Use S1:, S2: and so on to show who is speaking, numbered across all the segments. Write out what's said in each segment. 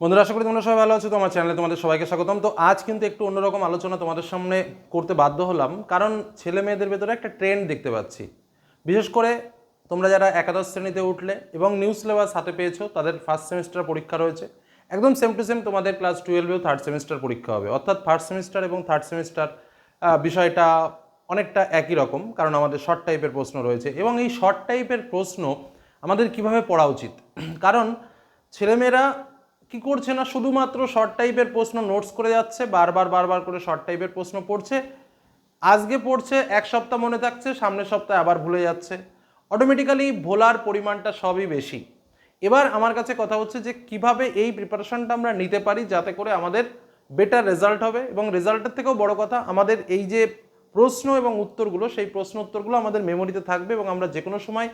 S1: বন্ধুরা, আশা করি তোমরা সবাই ভালো আছো তোমার চ্যানেলে তোমাদের সবাইকে স্বাগতম। তো আজ কিন্তু একটু অন্যরকম আলোচনা তোমাদের সামনে করতে বাধ্য হলাম, কারণ ছেলে মেয়েদের ভেতরে একটা ট্রেন্ড দেখতে পাচ্ছি। বিশেষ করে তোমরা যারা একাদশ শ্রেণীতে উঠলে এবং নিউ সিলেবাস হাতে পেয়েছ, তাদের ফার্স্ট সেমিস্টার পরীক্ষা রয়েছে। একদম সেম টু সেম তোমাদের ক্লাস টুয়েলভেও থার্ড সেমিস্টার পরীক্ষা হবে। অর্থাৎ ফার্স্ট সেমিস্টার এবং থার্ড সেমিস্টার বিষয়টা অনেকটা একই রকম, কারণ আমাদের শর্ট টাইপের প্রশ্ন রয়েছে। এবং এই শর্ট টাইপের প্রশ্ন আমাদের কীভাবে পড়া উচিত? কারণ ছেলেমেয়েরা কি করছে না? শুধুমাত্র শর্ট টাইপের প্রশ্ন নোটস করে যাচ্ছে, বারবার বারবার করে শর্ট টাইপের প্রশ্ন পড়ছে। আজকে পড়ছে, এক সপ্তাহ মনে থাকছে, সামনের সপ্তাহে আবার ভুলে যাচ্ছে। অটোমেটিক্যালি ভোলার পরিমাণটা সবই বেশি। এবার আমার কাছে কথা হচ্ছে যে, কীভাবে এই প্রিপারেশনটা আমরা নিতে পারি যাতে করে আমাদের বেটার রেজাল্ট হবে? এবং রেজাল্টের থেকেও বড় কথা, আমাদের এই যে প্রশ্ন এবং উত্তরগুলো, সেই প্রশ্ন উত্তরগুলো আমাদের মেমোরিতে থাকবে এবং আমরা যে কোনো সময়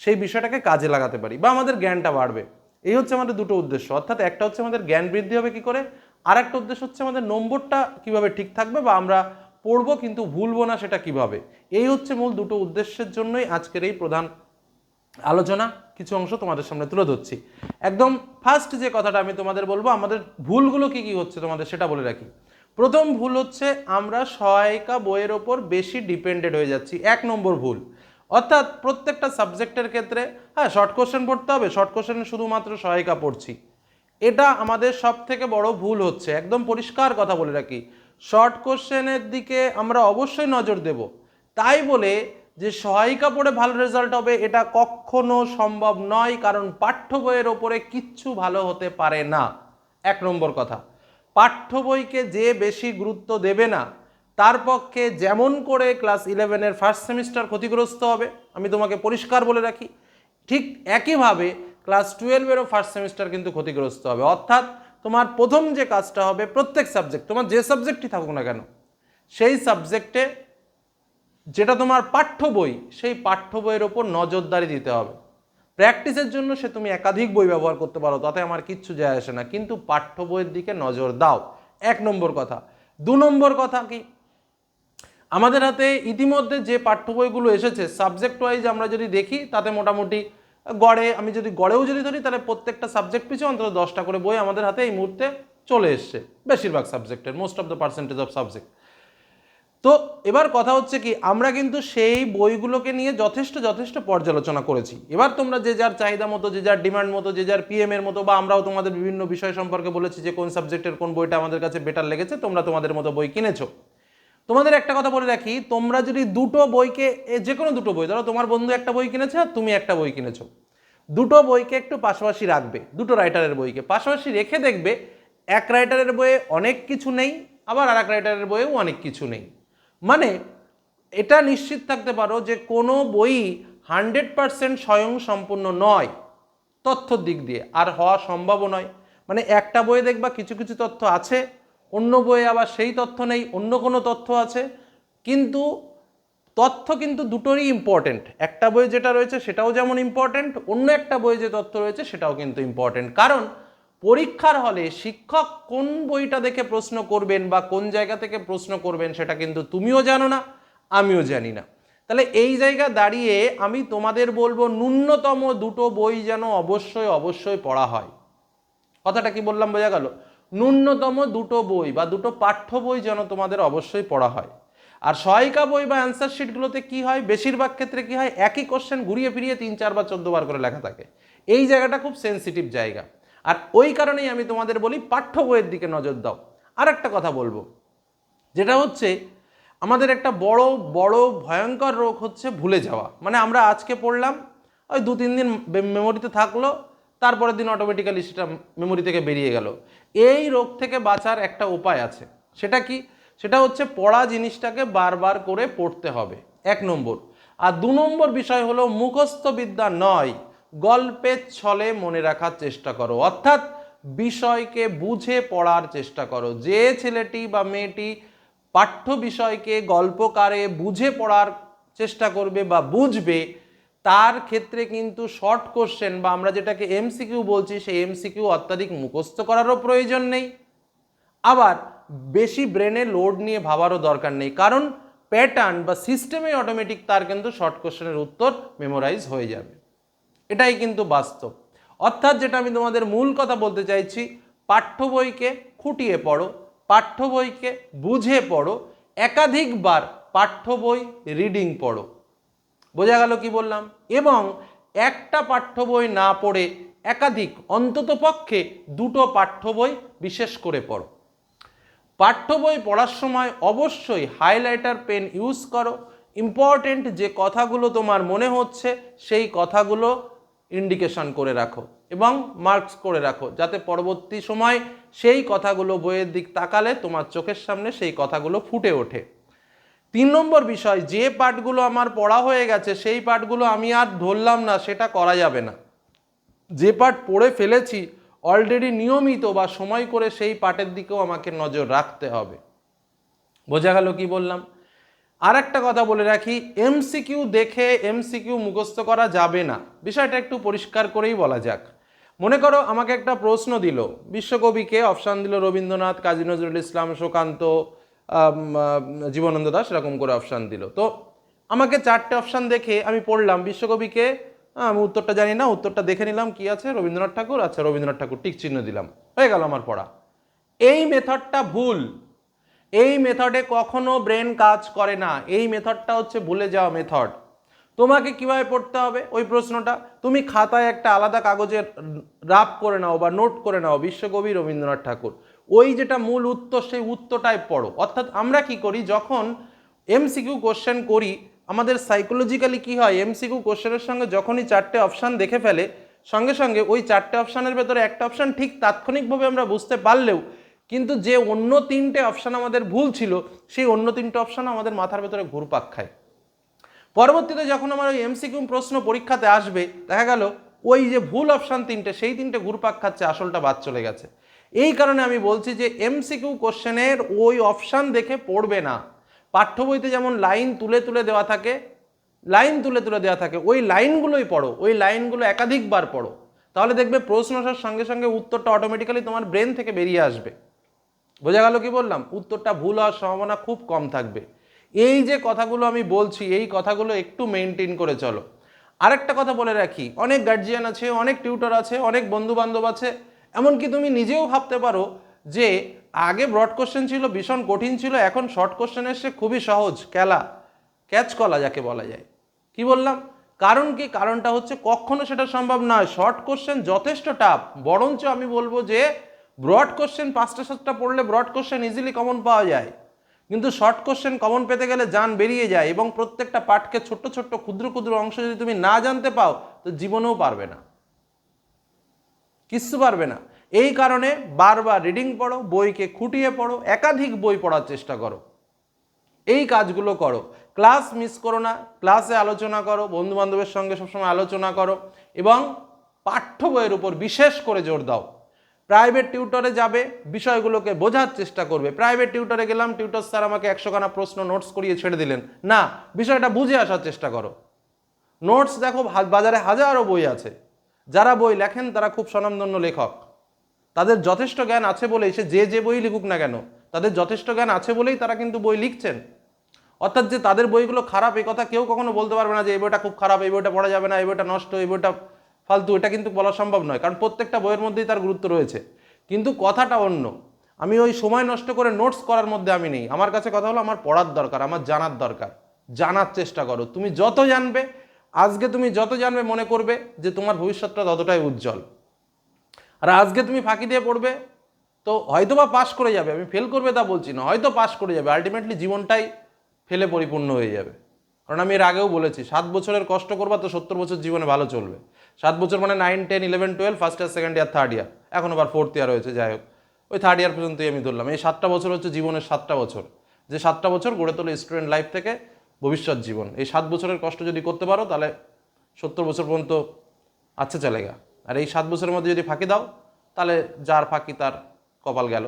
S1: সেই বিষয়টাকে কাজে লাগাতে পারি বা আমাদের জ্ঞানটা বাড়বে। এই হচ্ছে আমাদের দুটো উদ্দেশ্য। অর্থাৎ একটা হচ্ছে আমাদের জ্ঞান বৃদ্ধি হবে কি করে আর একটা উদ্দেশ্য হচ্ছে আমাদের নম্বরটা কীভাবে ঠিক থাকবে বা আমরা পড়ব কিন্তু ভুলবো না সেটা কীভাবে। এই হচ্ছে মূল দুটো উদ্দেশ্যের জন্যই আজকের এই প্রধান আলোচনা। কিছু অংশ তোমাদের সামনে তুলে ধরছি। একদম ফার্স্ট যে কথাটা আমি তোমাদের বলব, আমাদের ভুলগুলো কি কি হচ্ছে তোমাদের সেটা বলে রাখি। প্রথম ভুল হচ্ছে আমরা সহায়িকা বইয়ের ওপর বেশি ডিপেন্ডেড হয়ে যাচ্ছি। এক নম্বর ভুল। অর্থাৎ প্রত্যেকটা সাবজেক্টের ক্ষেত্রে হ্যাঁ শর্ট কোশ্চেন পড়তে হবে শর্ট কোশ্চেনে শুধুমাত্র সহায়িকা পড়ছি। এটা আমাদের সব থেকে বড় ভুল হচ্ছে, একদম পরিষ্কার কথা বলে রাখি। শর্ট কোশ্চেনের দিকে আমরা অবশ্যই নজর দেব। তাই বলে যে সহায়িকা পড়ে ভালো রেজাল্ট হবে, এটা কখনো সম্ভব নয়, কারণ পাঠ্য বইয়ের ওপরে কিচ্ছু ভালো হতে পারে না। এক নম্বর কথা। পাঠ্য বইকে যে বেশি গুরুত্ব দেবে না তার পক্ষে যেমন করে ক্লাস ইলেভেনের ফার্স্ট সেমিস্টার ক্ষতিগ্রস্ত হবে, আমি তোমাকে পরিষ্কার বলে রাখি, ঠিক একইভাবে ক্লাস টুয়েলভেরও ফার্স্ট সেমিস্টার কিন্তু ক্ষতিগ্রস্ত হবে। অর্থাৎ তোমার প্রথম যে কাজটা হবে, প্রত্যেক সাবজেক্ট, তোমার যে সাবজেক্টই থাকুক না কেন, সেই সাবজেক্টে যেটা তোমার পাঠ্য বই, সেই পাঠ্য বইয়ের ওপর নজরদারি দিতে হবে। প্র্যাকটিসের জন্য সে তুমি একাধিক বই ব্যবহার করতে পারো, তাতে আমার কিচ্ছু যায় আসে না। কিন্তু পাঠ্য বইয়ের দিকে নজর দাও। এক নম্বর কথা। দু নম্বর কথা কি? আমাদের হাতে ইতিমধ্যে যে পাঠ্য বইগুলো এসেছে সাবজেক্ট ওয়াইজ আমরা যদি দেখি, তাতে মোটামুটি গড়ে, আমি যদি গড়েও যদি ধরি, তাহলে প্রত্যেকটা সাবজেক্ট পিছু অন্তত দশটা করে বই আমাদের হাতে এই মুহূর্তে চলে এসছে, বেশিরভাগ সাবজেক্টের most of the percentage of subject তো এবার কথা হচ্ছে কি, আমরা কিন্তু সেই বইগুলোকে নিয়ে যথেষ্ট যথেষ্ট পর্যালোচনা করেছি। এবার তোমরা যে যার চাহিদা মতো, যে যার ডিমান্ড মতো, যে যার পিএম এর মতো, বা আমরাও তোমাদের বিভিন্ন বিষয় সম্পর্কে বলেছি যে কোন সাবজেক্টের কোন বইটা আমাদের কাছে বেটার লেগেছে, তোমরা তোমাদের মতো বই কিনেছো। তোমাদের একটা কথা বলে রাখি, তোমরা যদি দুটো বইকে যে কোনো দুটো বই, ধরো তোমার বন্ধু একটা বই কিনেছে আর তুমি একটা বই কিনেছো। দুটো বইকে একটু পাশাপাশি রাখবে, দুটো রাইটারের বইকে, পাশাপাশি রেখে দেখবে, এক রাইটারের বইয়ে অনেক কিছু নেই, আবার আর এক রাইটারের বইয়েও অনেক কিছু নেই। মানে এটা নিশ্চিত থাকতে পারো যে কোনো বই হান্ড্রেড পারসেন্ট স্বয়ং সম্পূর্ণ নয়, তথ্যর দিক দিয়ে, আর হওয়া সম্ভবও নয়। মানে একটা বইয়ে দেখবা কিছু কিছু তথ্য আছে অন্য বইয়ে আবার সেই তথ্য নেই, অন্য কোনো তথ্য আছে। কিন্তু তথ্য কিন্তু দুটোরই ইম্পর্টেন্ট একটা বই যেটা রয়েছে সেটাও যেমন ইম্পর্টেন্ট অন্য একটা বইয়ে যে তথ্য রয়েছে সেটাও কিন্তু ইম্পর্টেন্ট কারণ পরীক্ষার হলে শিক্ষক কোন বইটা দেখে প্রশ্ন করবেন বা কোন জায়গা থেকে প্রশ্ন করবেন সেটা কিন্তু তুমিও জানো না, আমিও জানি না। তাহলে এই জায়গা দাঁড়িয়ে আমি তোমাদের বলব, ন্যূনতম দুটো বই যেন অবশ্যই অবশ্যই পড়া হয়। কথাটা কি বললাম, বোঝা গেল? ন্যূনতম দুটো বই বা দুটো পাঠ্য বই যেন তোমাদের অবশ্যই পড়া হয়। আর সহায়িকা বই বা অ্যান্সার শিটগুলোতে কি হয়? বেশিরভাগ ক্ষেত্রে কি হয়? একই কোশ্চেন ঘুরিয়ে ফিরিয়ে তিন, চার বা চোদ্দ বার করে লেখা থাকে। এই জায়গাটা খুব সেন্সিটিভ জায়গা। আর ওই কারণেই আমি তোমাদের বলি, পাঠ্য বইয়ের দিকে নজর দাও। আর একটা কথা বলব, যেটা হচ্ছে, আমাদের একটা বড় বড় ভয়ঙ্কর রোগ হচ্ছে ভুলে যাওয়া। মানে আমরা আজকে পড়লাম, ওই দু, তিন দিন মেমোরিতে থাকল তারপরের দিন অটোমেটিক্যালি সেটা মেমোরি থেকে বেরিয়ে গেল। এই রোগ থেকে বাঁচার একটা উপায় আছে। সেটা কি? সেটা হচ্ছে পড়া জিনিসটাকে বারবার করে পড়তে হবে। এক নম্বর। আর দু নম্বর বিষয় হলো মুখস্থ বিদ্যা নয়, গল্পের ছলে মনে রাখার চেষ্টা করো। অর্থাৎ বিষয়কে বুঝে পড়ার চেষ্টা করো। যে ছেলেটি বা মেয়েটি পাঠ্য বিষয়কে গল্পকারে বুঝে পড়ার চেষ্টা করবে বা বুঝবে তার ক্ষেত্রে কিন্তু শর্ট কোশ্চেন বা আমরা যেটাকে এমসিকিউ বলছি, সেই এমসিকিউ অত্যাধিক মুখস্থ করারও প্রয়োজন নেই। আবার বেশি ব্রেনে লোড নিয়ে ভাবারও দরকার নেই, কারণ প্যাটার্ন বা সিস্টেমে অটোমেটিক তার কিন্তু শর্ট কোশ্চেনের উত্তর মেমোরাইজ হয়ে যাবে। এটাই কিন্তু বাস্তব। অর্থাৎ যেটা আমি তোমাদের মূল কথা বলতে চাইছি, পাঠ্য বইকে খুঁটিয়ে পড়ো, পাঠ্য বইকে বুঝে পড়ো, একাধিকবার পাঠ্য বই রিডিং পড়ো। বোঝা গেল কি বললাম? এবং একটা পাঠ্য বই না পড়ে একাধিক, অন্তত পক্ষে দুটো পাঠ্য বই বিশেষ করে পড়ো। পাঠ্য বই পড়ার সময় অবশ্যই হাইলাইটার পেন ইউজ করো। ইম্পর্টেন্ট যে কথাগুলো তোমার মনে হচ্ছে, সেই কথাগুলো ইন্ডিকেশন করে রাখো এবং মার্কস করে রাখো, যাতে পরবর্তী সময় সেই কথাগুলো বইয়ের দিক তাকালে তোমার চোখের সামনে সেই কথাগুলো ফুটে ওঠে। তিন নম্বর বিষয়, যে পাঠগুলো আমার পড়া হয়ে গেছে, সেই পাঠগুলো আমি আর ধরলাম না, সেটা করা যাবে না। যে পাঠ পড়ে ফেলেছি অলরেডি নিয়মিত বা সময় করে সেই পাঠের দিকেও আমাকে নজর রাখতে হবে। বোঝা গেল কি বললাম? আর একটা কথা বলে রাখি এমসিকিউ দেখে এমসিকিউ মুখস্থ করা যাবে না। বিষয়টা একটু পরিষ্কার করেই বলা যাক। মনে করো, আমাকে একটা প্রশ্ন দিল, বিশ্বকবিকে অপশান দিল রবীন্দ্রনাথ, কাজী নজরুল ইসলাম, সুকান্ত জীবনানন্দ দাস এরকম করে অপশান দিল। তো আমাকে চারটে অপশান দেখে আমি পড়লাম বিশ্বকবিকে আমি উত্তরটা জানি না, উত্তরটা দেখে নিলাম কি আছে, রবীন্দ্রনাথ ঠাকুর আচ্ছা রবীন্দ্রনাথ ঠাকুর টিক চিহ্ন দিলাম। হয়ে গেল আমার পড়া। এই মেথডটা ভুল। এই মেথডে কখনো ব্রেন কাজ করে না। এই মেথডটা হচ্ছে ভুলে যাওয়া মেথড তোমাকে কীভাবে পড়তে হবে? ওই প্রশ্নটা। তুমি খাতায় একটা আলাদা কাগজে রাপ করে নাও বা নোট করে নাও, বিশ্বকবি রবীন্দ্রনাথ ঠাকুর। ওই যেটা মূল উত্তর, সেই উত্তরটাই পড়ো। অর্থাৎ আমরা কি করি, যখন এমসিকিউ কোশ্চেন করি, আমাদের সাইকোলজিক্যালি কি হয় এমসিকিউ কোশ্চেনের সঙ্গে যখনই চারটে অপশান দেখে ফেলে, সঙ্গে সঙ্গে ওই চারটে অপশানের ভেতরে একটা অপশান ঠিক তাৎক্ষণিকভাবে আমরা বুঝতে পারলেও, কিন্তু যে অন্য তিনটে অপশান আমাদের ভুল ছিল, সেই অন্য তিনটে অপশান আমাদের মাথার ভেতরে ঘুরপাক খায়। পরবর্তীতে যখন আমার ওই এমসিকিউ প্রশ্ন পরীক্ষাতে আসবে, দেখা গেল ওই যে ভুল অপশান তিনটে, সেই তিনটে ঘুরপাক খাচ্ছে, আসলটা বাদ চলে গেছে। এই কারণে আমি বলছি যে এমসিকিউ কোশ্চেনের ওই অপশান দেখে পড়বে না। পাঠ্য বইতে যেমন লাইন তুলে তুলে দেওয়া থাকে লাইন তুলে তুলে দেওয়া থাকে, ওই লাইনগুলোই পড়ো, ওই লাইনগুলো একাধিকবার পড়ো। তাহলে দেখবে প্রশ্ন আসার সঙ্গে সঙ্গে উত্তরটা অটোমেটিক্যালি তোমার ব্রেন থেকে বেরিয়ে আসবে। বোঝা গেল কি বললাম? উত্তরটা ভুল হওয়ার সম্ভাবনা খুব কম থাকবে। এই যে কথাগুলো আমি বলছি, এই কথাগুলো একটু মেনটেন করে চলো। আরেকটা কথা বলে রাখি, অনেক গার্জিয়ান আছে, অনেক টিউটর আছে, অনেক বন্ধু বান্ধব আছে এমনকি তুমি নিজেও ভাবতে পারো যে আগে ব্রড কোশ্চেন ছিল, ভীষণ কঠিন ছিল, এখন শর্ট কোশ্চেন এসে খুবই সহজ, খেলা ক্যাচ কলা যাকে বলা যায়। কি বললাম? কারণ কি? কারণটা হচ্ছে কখনো সেটা সম্ভব নয়। শর্ট কোশ্চেন যথেষ্ট টাফ বরঞ্চ আমি বলব যে ব্রড কোশ্চেন পাঁচটা, সাতটা পড়লে ব্রড কোশ্চেন ইজিলি কমন পাওয়া যায়। কিন্তু শর্ট কোশ্চেন কমন পেতে গেলে যান বেরিয়ে যায় এবং প্রত্যেকটা পাঠকে ছোট্ট ছোট্ট, ক্ষুদ্র ক্ষুদ্র অংশ যদি তুমি না জানতে পাও, তো জীবনেও পারবে না। কিচ্ছু পারবে না। এই কারণে বারবার রিডিং পড়ো, বইকে খুঁটিয়ে পড়ো, একাধিক বই পড়ার চেষ্টা করো। এই কাজগুলো করো। ক্লাস মিস করো না ক্লাসে আলোচনা করো বন্ধু বান্ধবের সঙ্গে সবসময় আলোচনা করো এবং পাঠ্য বইয়ের উপর বিশেষ করে জোর দাও। প্রাইভেট টিউটরে যাবে, বিষয়গুলোকে বোঝার চেষ্টা করবে। প্রাইভেট টিউটরে গেলাম টিউটর স্যার আমাকে একশোখানা প্রশ্ন নোটস করিয়ে ছেড়ে দিলেন। না, বিষয়টা বুঝে আসার চেষ্টা করো। নোটস দেখো, বাজারে হাজারো বই আছে। যারা বই লেখেন তারা খুব স্বনামধন্য লেখক। তাদের যথেষ্ট জ্ঞান আছে বলেই সে যে যে বই লিখুক না কেন, তাদের যথেষ্ট জ্ঞান আছে বলেই তারা কিন্তু বই লিখছেন। অর্থাৎ যে তাদের বইগুলো খারাপ এই কথা কেউ কখনো বলতে পারবে না যে এই বইটা খুব খারাপ, এই বইটা পড়া যাবে না, এই বইটা নষ্ট, এই বইটা ফালতু, এটা কিন্তু বলা সম্ভব নয়, কারণ প্রত্যেকটা বইয়ের মধ্যেই তার গুরুত্ব রয়েছে। কিন্তু কথাটা অন্য। আমি ওই সময় নষ্ট করে নোটস করার মধ্যে আমি নেই। আমার কাছে কথা হলো আমার পড়ার দরকার, আমার জানার দরকার। জানার চেষ্টা করো। তুমি যত জানবে আজকে তুমি যত জানবে মনে করবে যে তোমার ভবিষ্যৎটা ততটাই উজ্জ্বল। আর আজকে তুমি ফাঁকি দিয়ে পড়বে, তো হয়তো বা পাশ করে যাবে। আমি ফেল করবে তা বলছি না, হয়তো পাশ করে যাবে। আলটিমেটলি জীবনটাই ফেলে পরিপূর্ণ হয়ে যাবে। কারণ আমি এর আগেও বলেছি, সাত বছরের কষ্ট করবা তো সত্তর বছর জীবনে ভালো চলবে। সাত বছর মানে nine ten eleven twelve first year second year third year এখন আবার ফোর্থ ইয়ার হয়েছে যাই হোক। ওই থার্ড ইয়ার পর্যন্তই আমি ধরলাম। এই সাতটা বছর হচ্ছে জীবনের সাতটা বছর। যে সাতটা বছর গড়ে তোলে স্টুডেন্ট লাইফ থেকে ভবিষ্যৎ জীবন। এই সাত বছরের কষ্ট যদি করতে পারো, তাহলে সত্তর বছর পর্যন্ত আচ্ছা চলে গা আর এই সাত বছরের মধ্যে যদি ফাঁকি দাও, তাহলে যার ফাঁকি তার কপাল গেল।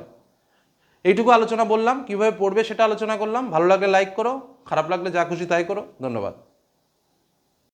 S1: এইটুকু আলোচনা বললাম, কীভাবে পড়বে সেটা আলোচনা করলাম। ভালো লাগলে লাইক করো, খারাপ লাগলে যা খুশি তাই করো। ধন্যবাদ।